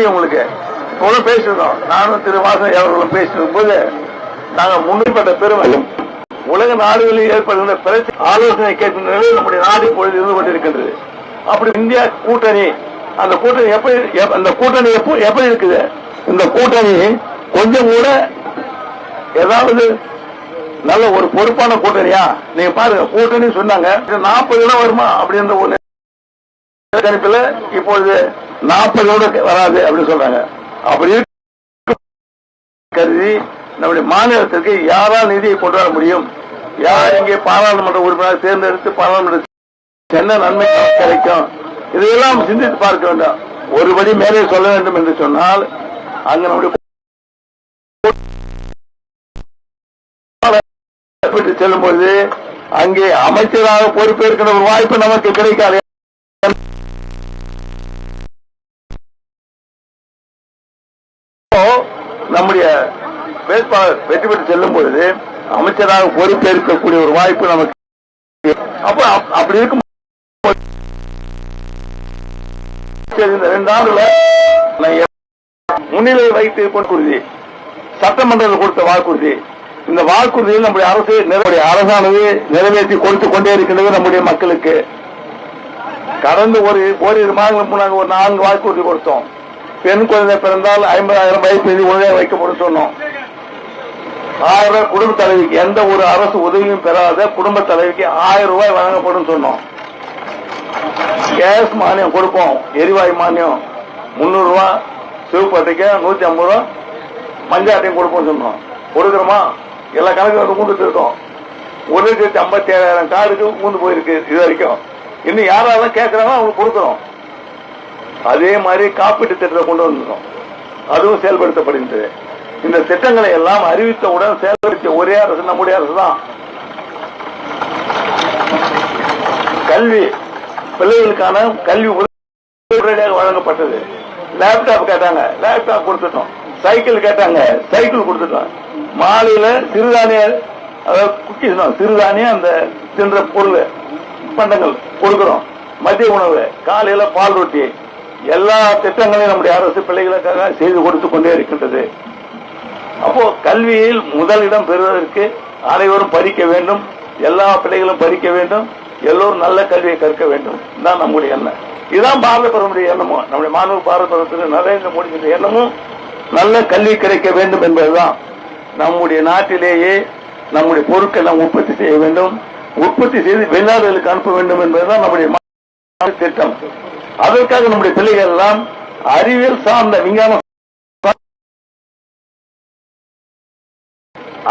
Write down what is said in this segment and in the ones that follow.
தெரியும் உங்களுக்கு. இவ்வளவு பேசிருக்கோம் நானும் திரு வாசன் அவர்களும் பேசியிருக்கும் போது நாங்கள் முன்னிப்பட்ட பெருமை உலக நாடுகளில் ஏற்படுகின்ற பிரச்சனை ஆலோசனை கேட்கும் நிலையில் நம்முடைய நாடு இப்பொழுது இருந்து கொண்டிருக்கின்றது. அப்படி இந்தியா கூட்டணி அந்த கூட்டணி எப்படி அந்த கூட்டணி எப்படி இருக்குது? இந்த கூட்டணி கொஞ்சம் கூட ஏதாவது நல்ல ஒரு பொறுப்பான கூட்டணியா? நீங்க பாருங்க கூட்டணி சொன்னாங்க. நாற்பது இடம் வருமா? அப்படின்ற ஒரு கணிப்பில் இப்பொழுது நாற்பதோடு வராது அப்படின்னு சொல்றாங்க. அப்படி கருதி நம்முடைய மாநிலத்திற்கு யாரால் நிதியை கொண்டு வர முடியும்? யார் இங்கே பாராளுமன்ற உறுப்பினர் தேர்ந்தெடுத்து பாராளுமன்ற என்ன நன்மை கிடைக்கும்? இதையெல்லாம் சிந்தித்து பார்க்க வேண்டும். ஒருபடி மேலே சொல்ல வேண்டும் என்று சொன்னால் அங்க நம்முடைய செல்லும்போது அங்கே அமைச்சராக பொறுப்பேற்கிற ஒரு வாய்ப்பு நமக்கு கிடைக்காது. வேட்பாளர் வெற்றி பெற்று செல்லும் பொழுது அமைச்சராக பொறுப்பேற்கக்கூடிய ஒரு வாய்ப்பு நமக்கு அப்ப அப்படி இருக்கும் ரெண்டு ஆண்டுல முன்னிலை வைத்து வாக்குறுதி சட்டமன்றத்தில் கொடுத்த வாக்குறுதி இந்த வாக்குறுதியில் நம்முடைய அரசு நிறைவேறிய அரசானது நிறைவேற்றி கொடுத்து கொண்டே இருக்கின்றது நம்முடைய மக்களுக்கு. கடந்த ஒரு ஓரிரு மாதங்களுக்கு முன்னாங்க ஒரு நான்கு வாக்குறுதி கொடுத்தோம். பெண் குழந்தை பிறந்தால் ஐம்பதாயிரம் வயசு நிதி வைக்கப்படும் சொன்னோம். ஆயிரம் ரூபாய் குடும்ப தலைவிக்கு எந்த ஒரு அரசு உதவியும் பெறாத குடும்ப தலைவிக்கு ஆயிரம் ரூபாய் வழங்கப்படும் சொன்னோம். கேஸ் மானியம் கொடுப்போம் எரிவாயு மானியம் முன்னூறு ரூபாய் சிவப்பு அட்டைக்கு நூத்தி ஐம்பது ரூபா மஞ்சள் அட்டையும் கொடுப்போம் சொன்னோம். கொடுக்குறோமா? எல்லா கணக்கு கொண்டுட்டு இருக்கோம் ஒரு லட்சத்தி ஐம்பத்தி ஏழாயிரம் கார்டுக்கு ஊந்து போயிருக்கு இது வரைக்கும். இன்னும் யாராலும் கேட்கறாங்களோ அவங்களுக்கு கொடுக்குறோம். அதே மாதிரி காப்பீட்டு திட்டத்தை கொண்டு வந்திருக்கோம். அதுவும் செயல்படுத்தப்படுகின்றது. இந்த திட்டங்களை எல்லாம் அறிவித்தவுடன் செயல்படுத்திய ஒரே அரசு நம்முடைய அரசு தான் கல்வி பிள்ளைகளுக்கான கல்வி உடனடியாக வழங்கப்பட்டது. லேப்டாப் கேட்டாங்க. லேப்டாப் கொடுத்துட்டோம். சைக்கிள் கேட்டாங்க. சைக்கிள் கொடுத்துட்டோம். மாலையில சிறுதானிய அதாவது குக்கீஸ் தான் சிறுதானிய அந்த தின்ற பொருள் பண்டங்கள் கொடுக்கிறோம். மதிய உணவு காலையில பால் ரொட்டி. எல்லா திட்டங்களையும் நம்முடைய அரசு பிள்ளைகளுக்காக செய்து கொடுத்து கொண்டே இருக்கின்றது. அப்போ கல்வியில் முதலிடம் பெறுவதற்கு அனைவரும் படிக்க வேண்டும். எல்லா பிள்ளைகளும் படிக்க வேண்டும். எல்லோரும் நல்ல கல்வியை கற்க வேண்டும். தான் நம்முடைய எண்ணம். இதுதான் பாரத பிரதமருடைய எண்ணமும் நம்முடைய மாணவர் பாரத பிரதமர் நரேந்திர மோடி எண்ணமும் நல்ல கல்வி கிடைக்க வேண்டும் என்பதுதான். நம்முடைய நாட்டிலேயே நம்முடைய பொருட்கள் நாம் உற்பத்தி செய்ய வேண்டும். உற்பத்தி செய்து வெளிநாடுகளுக்கு அனுப்ப வேண்டும் என்பதுதான் நம்முடைய திட்டம். அதற்காக நம்முடைய பிள்ளைகள் எல்லாம் அறிவியல் சார்ந்த விஞ்ஞான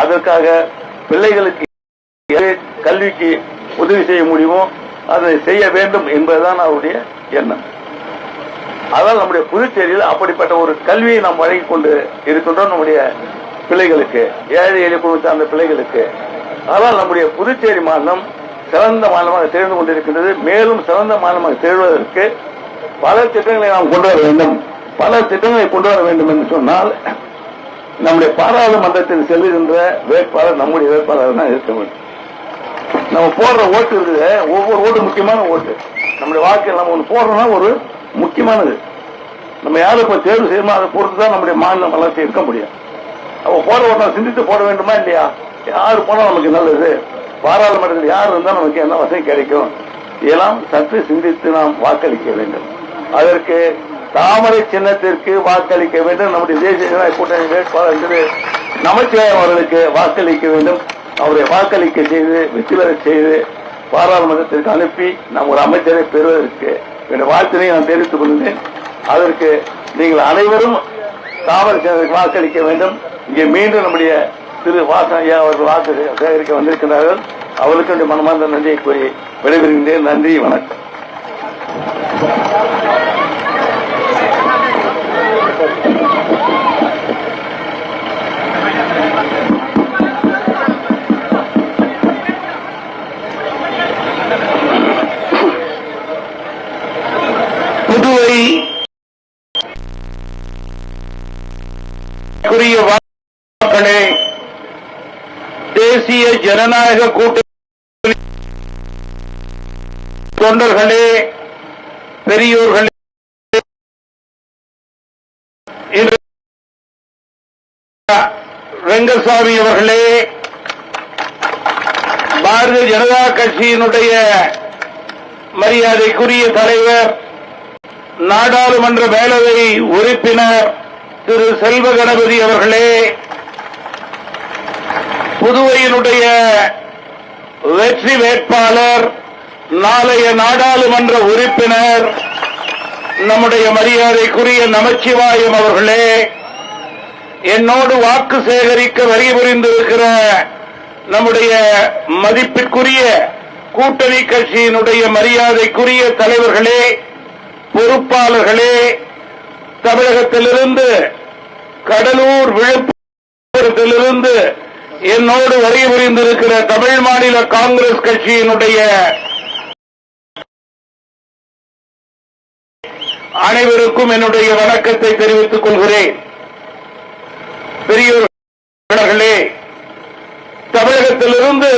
அதற்காக பிள்ளைகளுக்கு கல்விக்கு உதவி செய்ய முடியுமோ அதை செய்ய வேண்டும் என்பதுதான் அவருடைய எண்ணம். அதால் நம்முடைய புதுச்சேரியில் அப்படிப்பட்ட ஒரு கல்வியை நாம் வழங்கிக் கொண்டு இருக்கின்றோம் நம்முடைய பிள்ளைகளுக்கு ஏழை எளிய குழு சார்ந்த பிள்ளைகளுக்கு. அதனால் நம்முடைய புதுச்சேரி மாநிலம் சிறந்த மாநிலமாக திகழ்ந்து கொண்டிருக்கின்றது. மேலும் சிறந்த மாநிலமாக திகழ்வதற்கு பல திட்டங்களை நாம் கொண்டு வர வேண்டும். பல திட்டங்களை கொண்டு வர வேண்டும் என்று சொன்னால் நம்முடைய பாராளுமன்றத்தில் செல்லுகின்ற வேட்பாளர் நம்முடைய வேட்பாளர் தான் இருக்க வேண்டும். நம்ம போடுற ஓட்டு இருக்குது ஒவ்வொரு ஓட்டு முக்கியமான ஓட்டு. நம்முடைய வாழ்க்கையில் நம்ம ஒன்று போடுறோம்னா ஒரு முக்கியமானது. நம்ம யாரும் இப்ப தேர்வு செய்யணுமோ அதை பொறுத்து தான் நம்முடைய மாநிலம் வளர்ச்சி இருக்க முடியும். அவ போட ஓட்டம் சிந்தித்து போட வேண்டுமா இல்லையா? யார் போனா நமக்கு நல்லது? பாராளுமன்றத்தில் யார் இருந்தா நமக்கு என்ன வசதி கிடைக்கும்? இதெல்லாம் சற்று சிந்தித்து நாம் வாக்களிக்க வேண்டும். அதற்கு தாமரை சின்னத்திற்கு வாக்களிக்க வேண்டும். நம்முடைய தேசிய ஜனநாயக கூட்டணி வேட்பாளர் திரு நமச்சிவாயம் அவர்களுக்கு வாக்களிக்க வேண்டும். அவரை வாக்களிக்க செய்து வெற்றி பெற செய்து பாராளுமன்றத்திற்கு அனுப்பி நாம் ஒரு அமைச்சரை பெறுவதற்கு என்னுடைய வாழ்த்தினை நான் தெரிவித்துக் கொள்கிறேன். அதற்கு நீங்கள் அனைவரும் தாமரை சின்னத்திற்கு வாக்களிக்க வேண்டும். இங்கே மீண்டும் நம்முடைய திரு வாசன் ஐயா அவர்கள் வாக்கு சேகரிக்க வந்திருக்கிறார்கள் அவர்களுக்கு மனமார்ந்த நன்றியை கூறி விடைபெறுகின்றேன். நன்றி வணக்கம். அன்புக்குரிய வாக்களே தேசிய ஜனநாயக கூட்டணி தொண்டர்களே பெரியோர்களே இன்று ரெங்கசாமி அவர்களே பாரதிய ஜனதா கட்சியினுடைய மரியாதைக்குரிய தலைவர் நாடாளுமன்ற மேலவை உறுப்பினர் திரு செல்வ கணபதி அவர்களே புதுவையினுடைய வெற்றி வேட்பாளர் நாளைய நாடாளுமன்ற உறுப்பினர் நம்முடைய மரியாதைக்குரிய நமச்சிவாயம் அவர்களே என்னோடு வாக்கு சேகரிக்க வருகை புரிந்திருக்கிற நம்முடைய மதிப்பிற்குரிய கூட்டணி கட்சியினுடைய மரியாதைக்குரிய தலைவர்களே பொறுப்பாளர்களே தமிழகத்திலிருந்து கடலூர் விழுப்புரத்திலிருந்து என்னோடு வரி புரிந்திருக்கிற தமிழ் மாநில காங்கிரஸ் கட்சியினுடைய அனைவருக்கும் என்னுடைய வணக்கத்தை தெரிவித்துக் கொள்கிறேன். பெரியோர்களே தமிழகத்திலிருந்து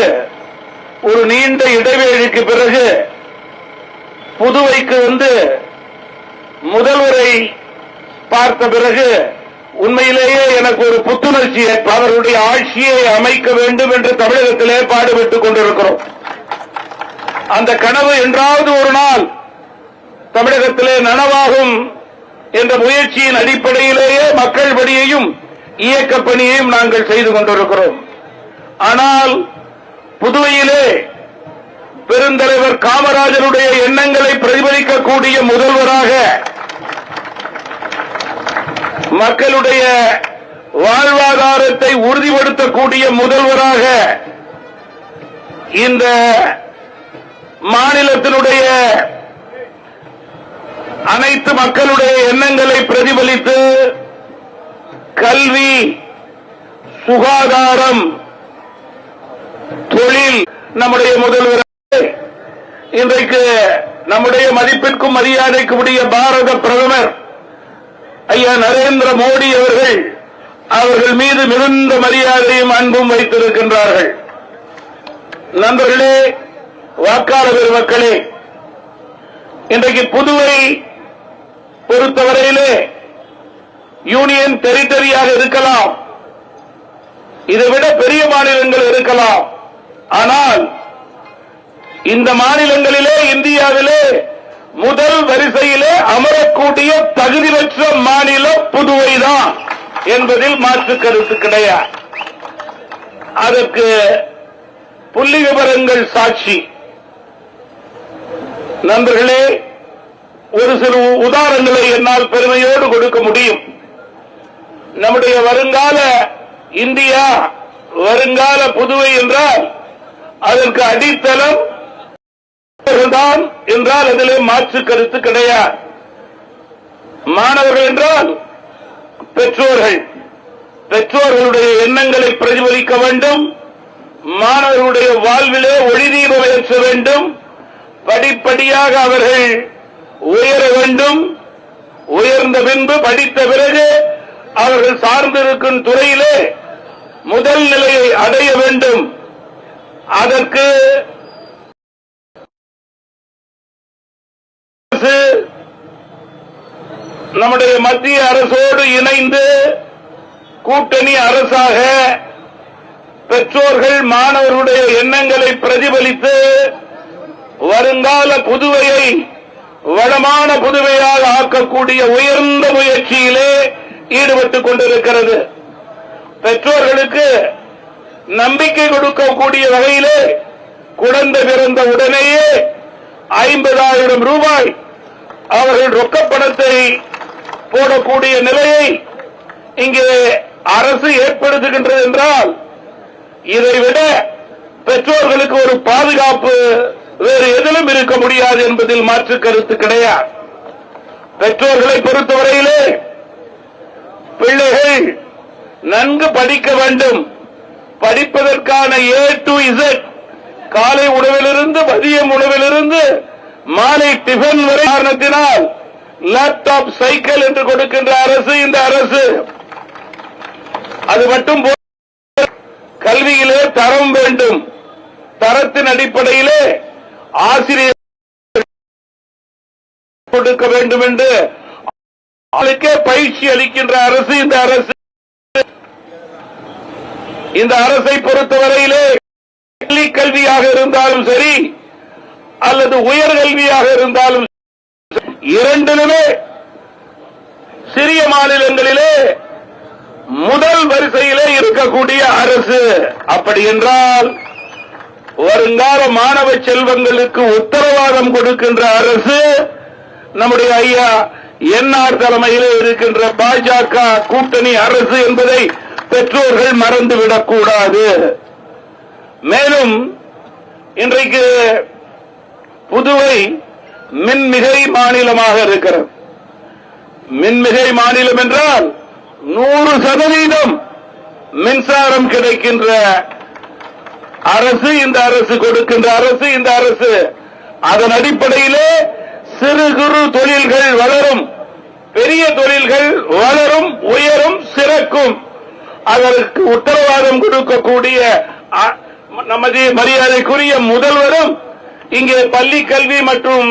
ஒரு நீண்ட இடைவேளைக்கு பிறகு புதுவைக்கு வந்து முதல்வரை பார்த்த பிறகு உண்மையிலேயே எனக்கு ஒரு புத்துணர்ச்சி அவருடைய ஆட்சியை அமைக்க வேண்டும் என்று தமிழகத்திலே பாடுபட்டுக் கொண்டிருக்கிறோம். அந்த கனவு என்றாவது ஒரு நாள் தமிழகத்திலே நனவாகும் என்ற முயற்சியின் அடிப்படையிலேயே மக்கள் பணியையும் இயக்க பணியையும் நாங்கள் செய்து கொண்டிருக்கிறோம். ஆனால் புதுவையிலே பெருந்தலைவர் காமராஜருடைய எண்ணங்களை பிரதிபலிக்கக்கூடிய முதல்வராக மக்களுடைய வாழ்வாதாரத்தை உறுதிப்படுத்தக்கூடிய முதல்வராக இந்த மாநிலத்தினுடைய அனைத்து மக்களுடைய எண்ணங்களை பிரதிபலித்து கல்வி சுகாதாரம் தொழில் நம்முடைய முதல்வர் இன்றைக்கு நம்முடைய மதிப்பிற்கும் மரியாதைக்கும் பாரத பிரதமர் ஐயா நரேந்திர மோடி அவர்கள் அவர்கள் மீது மிகுந்த மரியாதையும் அன்பும் வைத்திருக்கின்றார்கள். நண்பர்களே வாக்காளர் பெருமக்களே இன்றைக்கு புதுவை பொறுத்தவரையிலே யூனியன் டெரிட்டரியாக இருக்கலாம். இதைவிட பெரிய மாநிலங்கள் இருக்கலாம். ஆனால் இந்த மாநிலங்களிலே இந்தியாவிலே முதல் வரிசையிலே அமரக்கூடிய தகுதி பெற்ற மாநிலம் புதுவைதான் என்பதில் மாற்று கருத்து கிடையாது. அதற்கு புள்ளி விவரங்கள் சாட்சி. நண்பர்களே ஒரு சில உதாரணங்களை என்னால் பெருமையோடு கொடுக்க முடியும். நம்முடைய வருங்கால இந்தியா வருங்கால புதுவை என்றால் அதற்கு அடித்தளம் தான் என்றால் அதிலே மாற்று கருத்து கிடையாது. மாணவர்கள் என்றால் பெற்றோர்கள். பெற்றோர்களுடைய எண்ணங்களை பிரதிபலிக்க வேண்டும். மாணவர்களுடைய வாழ்விலே ஒளிதீபம் ஏற்ற வேண்டும். படிப்படியாக அவர்கள் உயர வேண்டும். உயர்ந்த பின்பு படித்த பிறகு அவர்கள் சார்ந்திருக்கும் துறையிலே முதல் நிலையை அடைய வேண்டும். அதற்கு அரசு நம்முடைய மத்திய அரசோடு இணைந்து கூட்டணி அரசாக பெற்றோர்கள் மாணவர்களுடைய எண்ணங்களை பிரதிபலித்து வருங்கால புதுவையை வளமான புதுவையாக ஆக்கக்கூடிய உயர்ந்த முயற்சியிலே ஈடுபட்டுக் கொண்டிருக்கிறது. பெற்றோர்களுக்கு நம்பிக்கை கொடுக்கக்கூடிய வகையிலே குழந்தை பிறந்த உடனேயே ஐம்பதாயிரம் ரூபாய் அவர்கள் ரொக்க பணத்தை போடக்கூடிய நிலையை இங்கே அரசு ஏற்படுத்துகின்றது என்றால் இதைவிட பெற்றோர்களுக்கு ஒரு பாதுகாப்பு வேறு எதிலும் இருக்க முடியாது என்பதில் மாற்று கருத்து கிடையாது. பெற்றோர்களை பொறுத்தவரையிலே பிள்ளைகள் நன்கு படிக்க வேண்டும். படிப்பதற்கான ஏ டு இசட் காலை உணவிலிருந்து மதியம் உணவிலிருந்து மாலை டிஃபன் வரை காரணத்தினால் லேப்டாப் சைக்கிள் என்று கொடுக்கின்ற அரசு இந்த அரசு. அது மட்டும் கல்வியிலே தரம் வேண்டும். தரத்தின் அடிப்படையிலே ஆசிரியர் கொடுக்க வேண்டும் என்று அவளுக்கே பயிற்சி அளிக்கின்ற அரசு இந்த அரசு. இந்த அரசை பொறுத்தவரையிலே பள்ளி கல்வியாக இருந்தாலும் சரி அல்லது உயர்கல்வியாக இருந்தாலும் இரண்டிலுமே சிறிய மாநிலங்களிலே முதல் வரிசையிலே இருக்கக்கூடிய அரசு. அப்படி என்றால் வருங்கால மாணவ செல்வங்களுக்கு உத்தரவாதம் கொடுக்கின்ற அரசு நம்முடைய ஐயா என்ஆர் தலைமையில் இருக்கின்ற பாஜக கூட்டணி அரசு என்பதை பெற்றோர்கள் மறந்துவிடக் கூடாது மேலும் இன்றைக்கு புதுவை மின்மிகை மாநிலமாக இருக்கிறது. மின்மிகை மாநிலம் என்றால் நூறு சதவீதம் மின்சாரம் கிடைக்கின்ற அரசு இந்த அரசு கொடுக்கின்ற அரசு இந்த அரசு அதன் அடிப்படையிலே சிறு குறு தொழில்கள் வளரும். பெரிய தொழில்கள் வளரும் உயரும் சிறக்கும். அதற்கு உத்தரவாதம் கொடுக்கக்கூடிய அ- நமது மரியாதைக்குரிய முதல்வரும் இங்கே பள்ளி கல்வி மற்றும்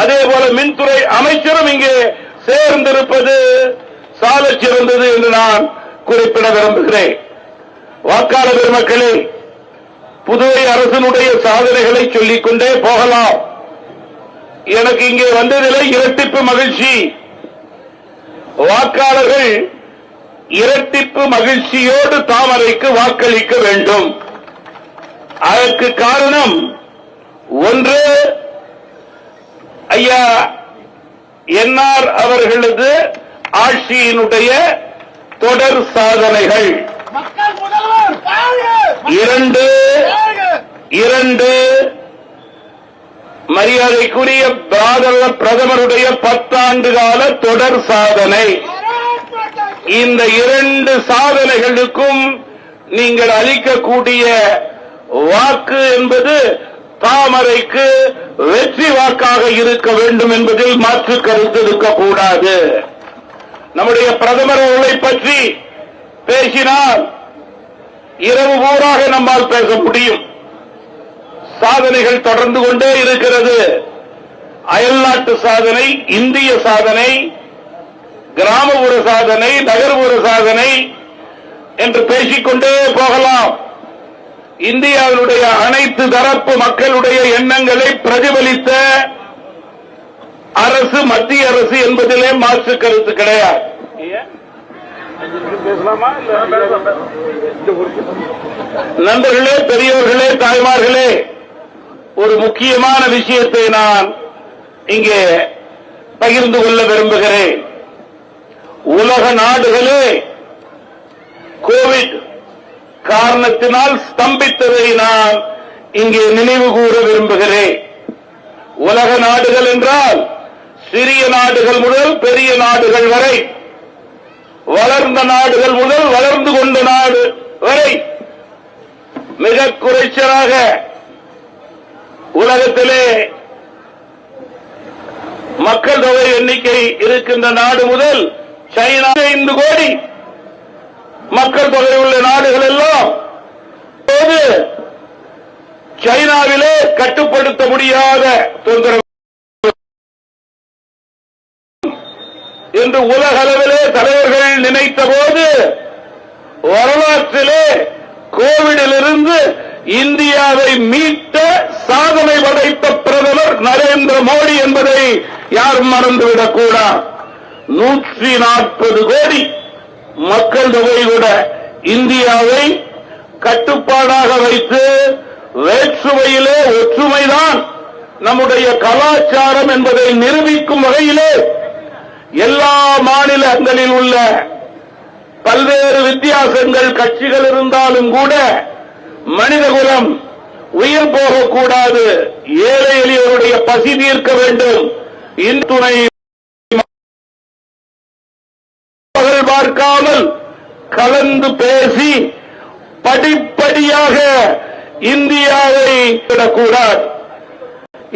அதே போல மின்துறை அமைச்சரும் இங்கே சேர்ந்திருப்பது சாலச் சிறந்தது என்று நான் குறிப்பிட விரும்புகிறேன். வாக்காளர் பெருமக்களே புதுவை அரசினுடைய சாதனைகளை சொல்லிக் கொண்டே போகலாம். எனக்கு இங்கே வந்ததிலே இரட்டிப்பு மகிழ்ச்சி. வாக்காளர்கள் இரட்டிப்பு மகிழ்ச்சியோடு தாமரைக்கு வாக்களிக்க வேண்டும். அதற்கு காரணம் ஒன்று ஐயா என்ஆர் அவர்களது ஆட்சியினுடைய தொடர் சாதனைகள்! இரண்டு! இரண்டு மரியாதைக்குரிய பாரத பிரதமருடைய பத்தாண்டு கால தொடர் சாதனை! இந்த இரண்டு சாதனைகளுக்கும் நீங்கள் அளிக்கக்கூடிய வாக்கு என்பது தாமரைக்கு வெற்றி வாக்காக இருக்க வேண்டும் என்பதில் மாற்று கருத்து இருக்கக்கூடாது. நம்முடைய பிரதமர் அவர்களை பற்றி பேசினால் இரவு ஊராக நம்மால் பேச முடியும். சாதனைகள் தொடர்ந்து கொண்டே இருக்கிறது. அயல்நாட்டு சாதனை இந்திய சாதனை கிராமப்புற சாதனை நகர்ப்புற சாதனை என்று பேசிக்கொண்டே போகலாம். இந்தியாவினுடைய அனைத்து தரப்பு மக்களுடைய எண்ணங்களை பிரதிபலித்த அரசு மத்திய அரசு என்பதிலே மாற்று கருத்து கிடையாது. நண்பர்களே பெரியவர்களே தாய்மார்களே ஒரு முக்கியமான விஷயத்தை நான் இங்கே பகிர்ந்து கொள்ள விரும்புகிறேன். உலக நாடுகளே கோவிட் காரணத்தினால் ஸ்தம்பித்ததை நான் இங்கே நினைவு கூற விரும்புகிறேன். உலக நாடுகள் என்றால் சிறிய நாடுகள் முதல் பெரிய நாடுகள் வரை வளர்ந்த நாடுகள் முதல் வளர்ந்து கொண்ட நாடு வரை மிக குறைச்சலாக உலகத்திலே மக்கள் தொகை எண்ணிக்கை இருக்கின்ற நாடு முதல் சைனா ஐந்து கோடி மக்கள் தொகை உள்ள நாடுகள் எல்லாம் போது சைனாவிலே கட்டுப்படுத்த முடியாத தொந்தரவு என்று உலக அளவிலே தலைவர்கள் நினைத்த போது வரலாற்றிலே கோவிடிலிருந்து இந்தியாவை மீட்ட சாதனை படைத்த பிரதமர் நரேந்திர மோடி என்பதை யார் மறந்துவிடக்கூடாது. நூற்றி நாற்பது கோடி மக்கள் தொகை விட இந்தியாவை கட்டுப்பாடாக வைத்து வேற்றுமையிலே ஒற்றுமைதான் நம்முடைய கலாச்சாரம் என்பதை நிரூபிக்கும் வகையிலே எல்லா மாநிலங்களில் உள்ள பல்வேறு வித்தியாசங்கள் கட்சிகள் இருந்தாலும் கூட மனிதகுலம் உயிர் போகக்கூடாது. ஏழை எளியவருடைய பசி தீர்க்க வேண்டும். இந்துணை துணை பார்க்காமல் கலந்து பேசி படிப்படியாக இந்தியாவை விடக்கூடாது.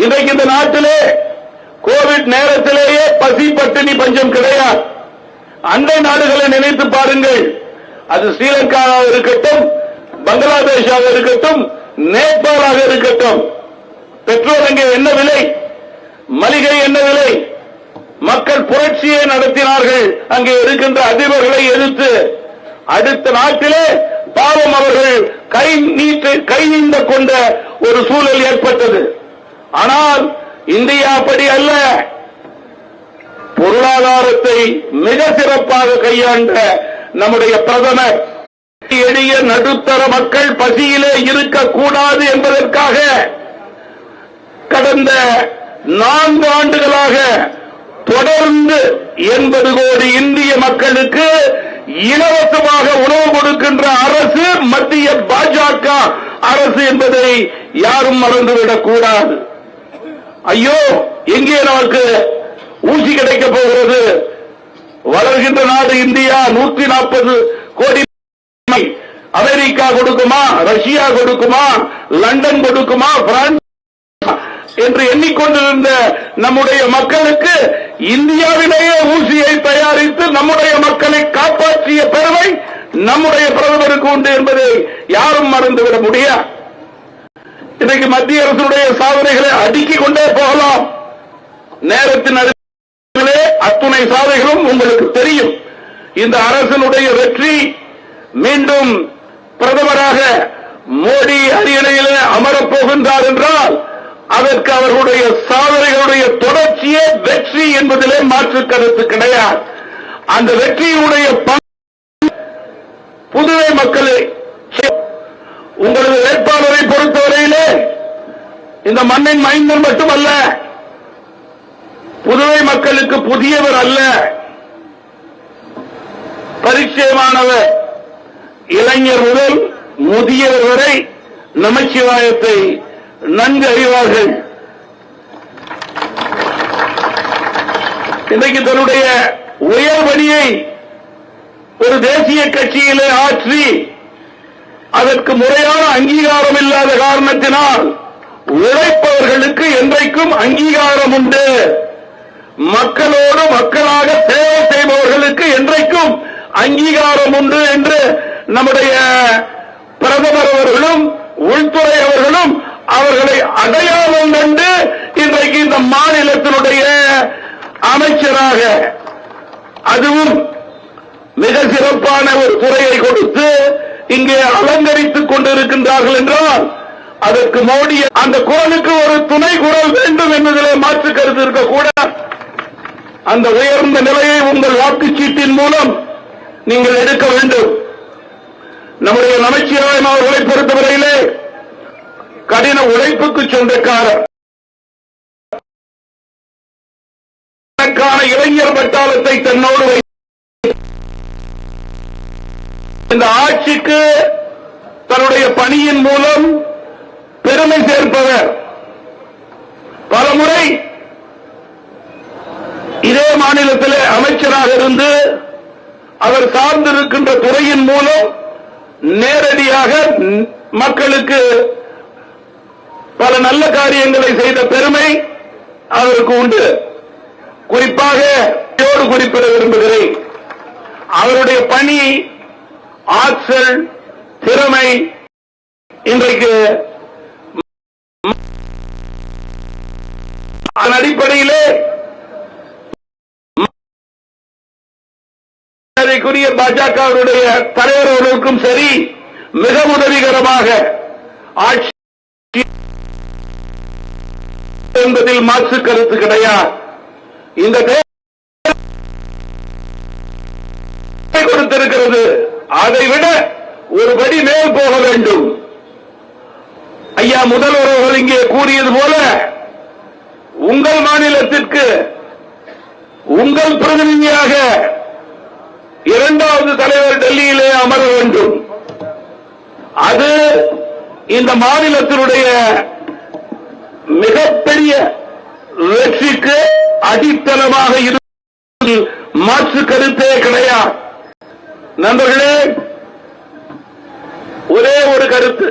இன்றைக்கு இந்த நாட்டிலே கோவிட் நேரத்திலேயே பசி பட்டினி பஞ்சம் கிடையாது. அண்டை நாடுகளை நினைத்து பாருங்கள். அது ஸ்ரீலங்காவாக இருக்கட்டும் பங்களாதேஷாக இருக்கட்டும் நேபாளாக இருக்கட்டும். பெட்ரோல் அங்கே என்ன விலை? மளிகை என்ன விலை? மக்கள் புரட்சியை நடத்தினார்கள். அங்கே இருக்கின்ற அதிபர்களை எதிர்த்து அடுத்த நாட்டிலே பாவம் அவர்கள் கை நீட்டு கை நீந்த கொண்ட ஒரு சூழல் ஏற்பட்டது. ஆனால் இந்தியா அப்படி அல்ல. பொருளாதாரத்தை மிக சிறப்பாக கையாண்ட நம்முடைய பிரதமர் எளிய நடுத்தர மக்கள் பசியிலே இருக்கக்கூடாது என்பதற்காக கடந்த நான்கு ஆண்டுகளாக தொடர்ந்து எண்பது கோடி இந்திய மக்களுக்கு இலவசமாக உணவு கொடுக்கின்ற அரசு மத்திய பாஜக அரசு என்பதை யாரும் மறந்துவிடக் கூடாது. ஐயோ எங்கே நமக்கு ஊசி கிடைக்கப் போகிறது? வளர்கின்ற நாடு இந்தியா நூத்தி நாற்பது கோடி அமெரிக்கா கொடுக்குமா? ரஷ்யா கொடுக்குமா? லண்டன் கொடுக்குமா? பிரான்ஸ் என்று எண்ணிக்கொண்டிருந்த நம்முடைய மக்களுக்கு இந்தியாவிலேயே ஊசியை தயாரித்து நம்முடைய மக்களை காப்பாற்றிய பெருமை நம்முடைய பிரதமருக்கு உண்டு என்பதை யாரும் மறந்துவிட முடியாது. இன்றைக்கு மத்திய அரசுடைய சாதனைகளை அடுக்கிக் கொண்டே போகலாம். நேரத்தின் அடிப்படையிலே அத்துணை சாதனைகளும் உங்களுக்கு தெரியும். இந்த அரசனுடைய வெற்றி மீண்டும் பிரதமராக மோடி அரியணையிலே அமரப் போகின்றார் என்றால் அதற்கு அவர்களுடைய சாதனைகளுடைய தொடர்ச்சியே வெற்றி என்பதிலே மாற்று கருத்து கிடையாது. அந்த வெற்றியினுடைய பங்கு புதுவை மக்களை உங்களது வேட்பாளரை பொறுத்தவரையிலே இந்த மண்ணின் மைந்தர் மட்டுமல்ல புதுவை மக்களுக்கு புதியவர் அல்ல பரிச்சயமானவர் இளைஞர் முதல் முதியவர் வரை நமச்சிவாயத்தை நன்கு அறிவார்கள். இன்றைக்கு தன்னுடைய உயர் பணியை ஒரு தேசிய கட்சியிலே ஆற்றி அதற்கு முறையான அங்கீகாரம் இல்லாத காரணத்தினால் உழைப்பவர்களுக்கு என்றைக்கும் அங்கீகாரம் உண்டு. மக்களோடு மக்களாக சேவை செய்பவர்களுக்கு என்றைக்கும் அங்கீகாரம் உண்டு என்று நம்முடைய பிரதமர் அவர்களும் உள்துறை அவர்களும் அவர்களை அடையாளம் கண்டு இன்றைக்கு இந்த மாநிலத்தினுடைய அமைச்சராக அதுவும் மிக சிறப்பான ஒரு துறையை கொடுத்து இங்கே அலங்கரித்துக் கொண்டிருக்கின்றார்கள் என்றால் அதற்கு மோடி அந்த குரலுக்கு ஒரு துணை குரல் வேண்டும் என்பதிலே மாற்று கருத்து இருக்கக்கூட அந்த உயர்ந்த நிலையை உங்கள் வாக்குச்சீட்டின் மூலம் நீங்கள் எடுக்க வேண்டும். நம்முடைய நமச்சிவாயம் அவர்களை பொறுத்தவரையிலே கடின உழைப்புக்கு சொந்தக்காரர் இளைஞர் பட்டாளத்தை தன்னோடு இந்த ஆட்சிக்கு தன்னுடைய பணியின் மூலம் பெருமை சேர்ப்பவர். பலமுறை இதே மாநிலத்திலே அமைச்சராக இருந்து அவர் சார்ந்திருக்கின்ற துறையின் மூலம் நேரடியாக மக்களுக்கு பல நல்ல காரியங்களை செய்த பெருமை அவருக்கு உண்டு. குறிப்பாக குறிப்பிட விரும்புகிறேன். அவருடைய பணி ஆற்றல் திறமை இன்றைக்கு அதன் அடிப்படையிலே மரியாதைக்குரிய பாஜகவுடைய தலைவர் சரி மிக உதவிகரமாக ஆட்சி என்பதில் மாற்று கருத்து கிடையாது. இந்த கொடுத்திருக்கிறது. அதை விட ஒரு படி மேல் போக வேண்டும். ஐயா முதல்வர் அவர்கள் இங்கே கூறியது போல உங்கள் மாநிலத்திற்கு உங்கள் பிரதிநிதியாக இரண்டாவது தலைவர் டெல்லியிலே அமர வேண்டும். அது இந்த மாநிலத்தினுடைய மிகப்பெரிய வெற்றிக்கு அடித்தளமாக இருக்கும் மாற்று கருத்தே கிடையாது. நண்பர்களே ஒரே ஒரு கருத்து.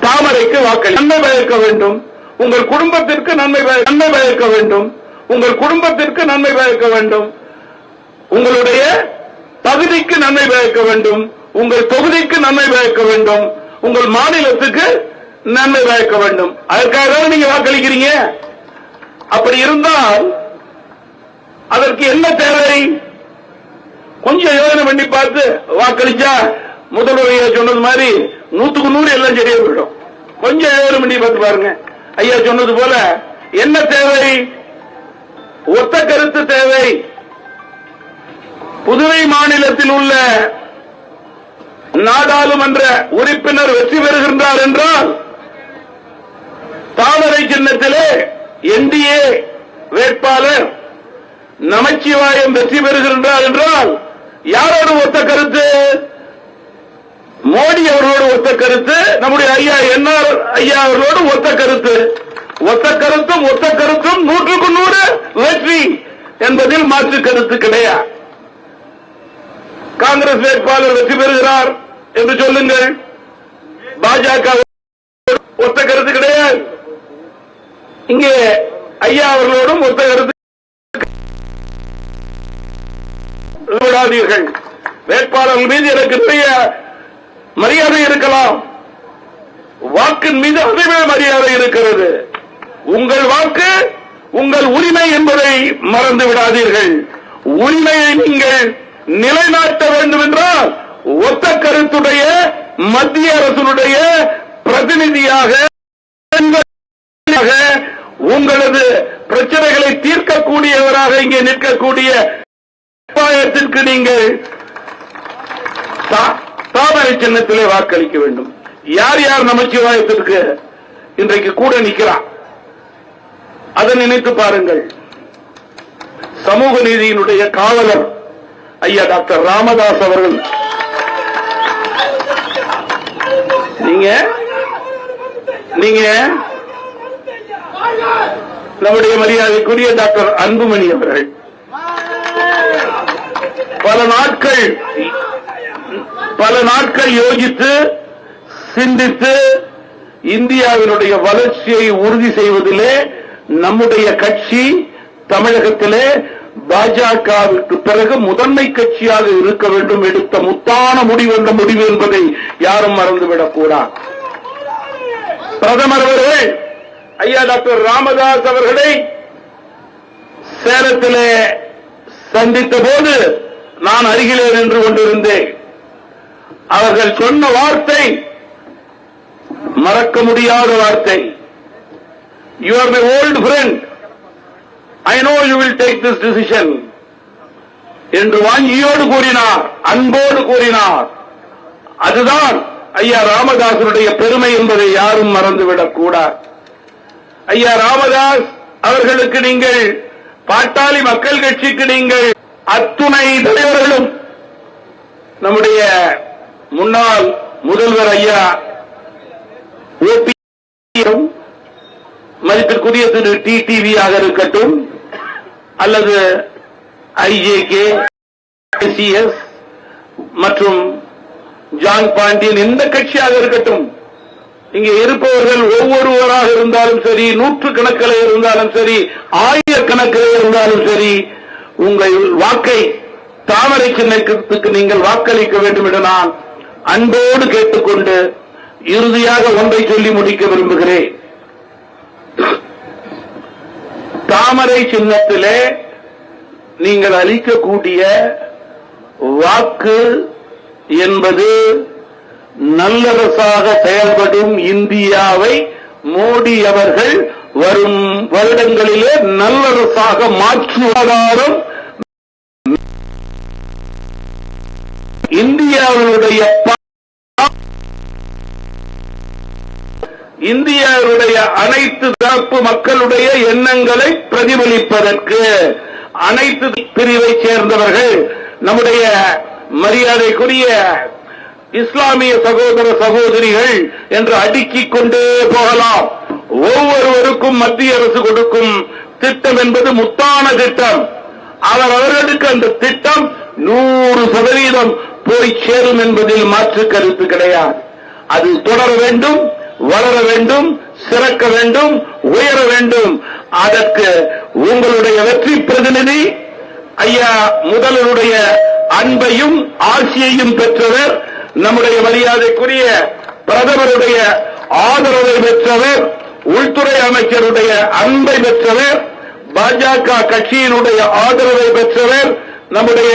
தாமரைக்கு வாக்களி நன்மை பயக்க வேண்டும். உங்கள் குடும்பத்திற்கு நன்மை நன்மை பயக்க வேண்டும். உங்கள் குடும்பத்திற்கு நன்மை பயக்க வேண்டும். உங்களுடைய பகுதிக்கு நன்மை பயக்க வேண்டும். உங்கள் தொகுதிக்கு நன்மை பயக்க வேண்டும். உங்கள் மாநிலத்துக்கு நன்மை பயக்க வேண்டும். அதற்காக நீங்க வாக்களிக்கிறீங்க? அப்படி இருந்தால் அதற்கு என்ன தேவை? கொஞ்சம் யோசனை பண்ணி பார்த்து வாக்களிச்சா முதல்வர் ஐயா சொன்னது மாதிரி நூத்துக்கு நூறு எல்லாம் சரியா போயிடும். கொஞ்சம் யோசனை பண்ணி பார்த்து பாருங்க. ஐயா சொன்னது போல என்ன தேவை? ஒத்த கருத்து தேவை. புதுவை மாநிலத்தில் உள்ள நாடாளுமன்ற உறுப்பினர் வெற்றி பெறுகின்றார் என்றால் தாமரை சின்னத்திலே என்டிஏ வேட்பாளர் நமச்சிவாயம் வெற்றி பெறுகின்றார் என்றால் யாரோடு ஒத்த கருத்து? மோடி அவர்களோடு ஒத்த கருத்து நம்முடைய ஐயா என்ஆர் ஐயா அவர்களோடு ஒத்த கருத்து. ஒத்த கருத்தும் ஒத்த கருத்தும் நூற்றுக்கு நூறு வெற்றி என்பதில் மாற்று கருத்து கிடையாது. காங்கிரஸ் வேட்பாளர் வெற்றி பெறுகிறார். என்று சொல்லுங்கள். பாஜக ஒத்த கருத்து கிடையாது. இங்கே ஐயா அவர்களோடும் ஒத்த கருத்து விடாதீர்கள். வேட்பாளர்கள் மீது எனக்கு நிறைய மரியாதை இருக்கலாம். வாக்கின் மீது அதுவே மரியாதை இருக்கிறது. உங்கள் வாக்கு உங்கள் உரிமை என்பதை மறந்து விடாதீர்கள். உரிமையை நீங்கள் நிலைநாட்ட வேண்டும் என்றால் ஒத்த கருத்துடைய மத்திய அரசுடைய பிரதிநிதியாக உங்களது பிரச்சனைகளை தீர்க்கக்கூடியவராக இங்கே நிற்கக்கூடிய அபாயத்திற்கு நீங்கள் தாமரை சின்னத்திலே வாக்களிக்க வேண்டும். யார் யார் நமச்சிவாயத்திற்கு இன்றைக்கு கூட நிற்கிறான் அதை நினைத்து பாருங்கள். சமூக நீதியினுடைய காவலர் ஐயா டாக்டர் ராமதாஸ் அவர்கள் நீங்க? நீங்க? நம்முடைய மரியாதைக்குரிய டாக்டர் அன்புமணி அவர்கள். பல நாட்கள் பல நாட்கள் யோசித்து சிந்தித்து இந்தியாவினுடைய வளர்ச்சியை உறுதி செய்வதிலே நம்முடைய கட்சி தமிழகத்திலே பாஜகவிற்கு பிறகு முதன்மை கட்சியாக இருக்க வேண்டும் எடுத்த முத்தான முடிவு என்ற முடிவு என்பதை யாரும் மறந்துவிடக் கூடாது பிரதமர் அவர்கள் ஐயா டாக்டர் ராமதாஸ் அவர்களை சேலத்திலே சந்தித்த போது நான் அருகிலே நின்று கொண்டிருந்தேன். அவர்கள் சொன்ன வார்த்தை மறக்க முடியாத வார்த்தை. You are my old friend I know you will take this decision என்று வாங்கியோடு கூறினார் அன்போடு கூறினார். அதுதான் ஐயா ராமதாசனுடைய பெருமை என்பதை யாரும் மறந்துவிடக் கூடாது ஐயா ராமதாஸ் அவர்களுக்கு நீங்கள் பாட்டாளி மக்கள் கட்சிக்கு நீங்கள் அத்துணை தலைவர்களும் நம்முடைய முன்னாள் முதல்வர் ஐயா ஓபி மதிப்பிற்குரிய திரு ஆக இருக்கட்டும் அல்லது ஐஜேகே சிஎஸ் மற்றும் ஜான் பாண்டியன் எந்த கட்சியாக இருக்கட்டும். இங்கே இருப்பவர்கள் ஒவ்வொருவராக இருந்தாலும் சரி நூற்று கணக்கில் இருந்தாலும் சரி ஆயிரக்கணக்கில் இருந்தாலும் சரி உங்கள் வாக்கை தாமரை சின்னத்துக்கு நீங்கள் வாக்களிக்க வேண்டும் என நான் அன்போடு கேட்டுக்கொண்டு இறுதியாக ஒன்றை சொல்லி முடிக்க விரும்புகிறேன். தாமரை சின்னத்திலே நீங்கள் அளிக்கக்கூடிய வாக்கு என்பது நல்லரசாக செயல்படும் இந்தியாவை மோடி அவர்கள் வரும் வருடங்களிலே நல்லரசாக மாற்றுவதாலும் இந்தியாவினுடைய இந்தியாவுடைய அனைத்து தரப்பு மக்களுடைய எண்ணங்களை பிரதிபலிப்பதற்கு அனைத்து பிரிவை சேர்ந்தவர்கள் நம்முடைய மரியாதைக்குரிய இஸ்லாமிய சகோதர சகோதரிகள் என்று அடுக்கிக் கொண்டே போகலாம். ஒவ்வொருவருக்கும் மத்திய அரசு கொடுக்கும் திட்டம் என்பது முத்தான திட்டம். அவர் அவர்களுக்கு அந்த திட்டம் நூறு சதவீதம் போய் சேரும் என்பதில் மாற்று கருத்து கிடையாது. அது தொடர வேண்டும். வளர வேண்டும் சிறக்க வேண்டும் உயர வேண்டும். அதற்கு உங்களுடைய வெற்றி பிரதிநிதி ஐயா முதல்வருடைய அன்பையும் ஆட்சியையும் பெற்றவர் நம்முடைய மரியாதைக்குரிய பிரதமருடைய ஆதரவை பெற்றவர் உள்துறை அமைச்சருடைய அன்பை பெற்றவர் பாஜக கட்சியினுடைய ஆதரவை பெற்றவர் நம்முடைய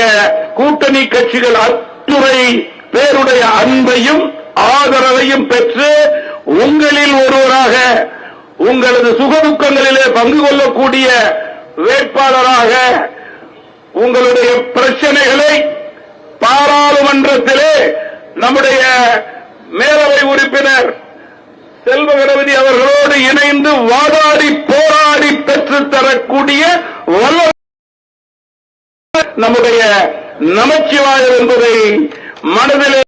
கூட்டணி கட்சிகள் அத்துறை பேருடைய அன்பையும் ஆதரவையும் பெற்று உங்களில் ஒருவராக உங்களது சுகதுக்கங்களிலே பங்கு கொள்ளக்கூடிய வேட்பாளராக உங்களுடைய பிரச்சனைகளை பாராளுமன்றத்திலே நம்முடைய மேலவை உறுப்பினர் செல்வ கணபதி அவர்களோடு இணைந்து வாதாடி போராடி பெற்றுத்தரக்கூடிய வல்ல நம்முடைய நமச்சிவாயம் என்பதை மனதிலே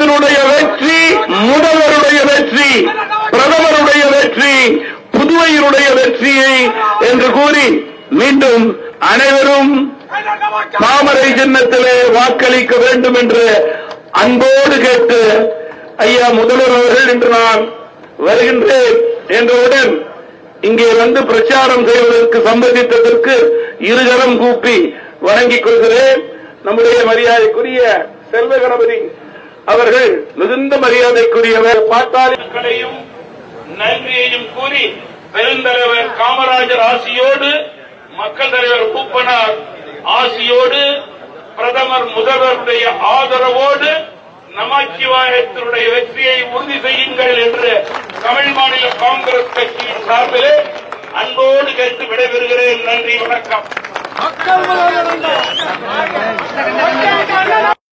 தமிழகத்தினுடைய வெற்றி முதல்வருடைய வெற்றி பிரதமருடைய வெற்றி புதுவையினுடைய வெற்றியை என்று கூறி மீண்டும் அனைவரும் தாமரை சின்னத்திலே வாக்களிக்க வேண்டும் என்று அன்போடு கேட்டு ஐயா முதல்வர் அவர்கள் இன்று நான் வருகின்றேன் என்றவுடன் இங்கே வந்து பிரச்சாரம் செய்வதற்கு சம்பந்தித்ததற்கு இருகரம் கூப்பி வணங்கிக் கொள்கிறேன். நம்முடைய மரியாதைக்குரிய செல்வ கணபதி அவர்கள் மிகுந்த மரியாதைக்குரியவர். பாட்டாளிகளையும் நன்றியையும் கூறி பெருந்தலைவர் காமராஜர் ஆசியோடு மக்கள் தலைவர் பூப்பனார் ஆசியோடு பிரதமர் முதல்வருடைய ஆதரவோடு நமச்சிவாயத்தினுடைய வெற்றியை உறுதி செய்யுங்கள் என்று தமிழ் மாநில காங்கிரஸ் கட்சியின் சார்பிலே அன்போடு கேட்டு விடைபெறுகிறேன். நன்றி வணக்கம்.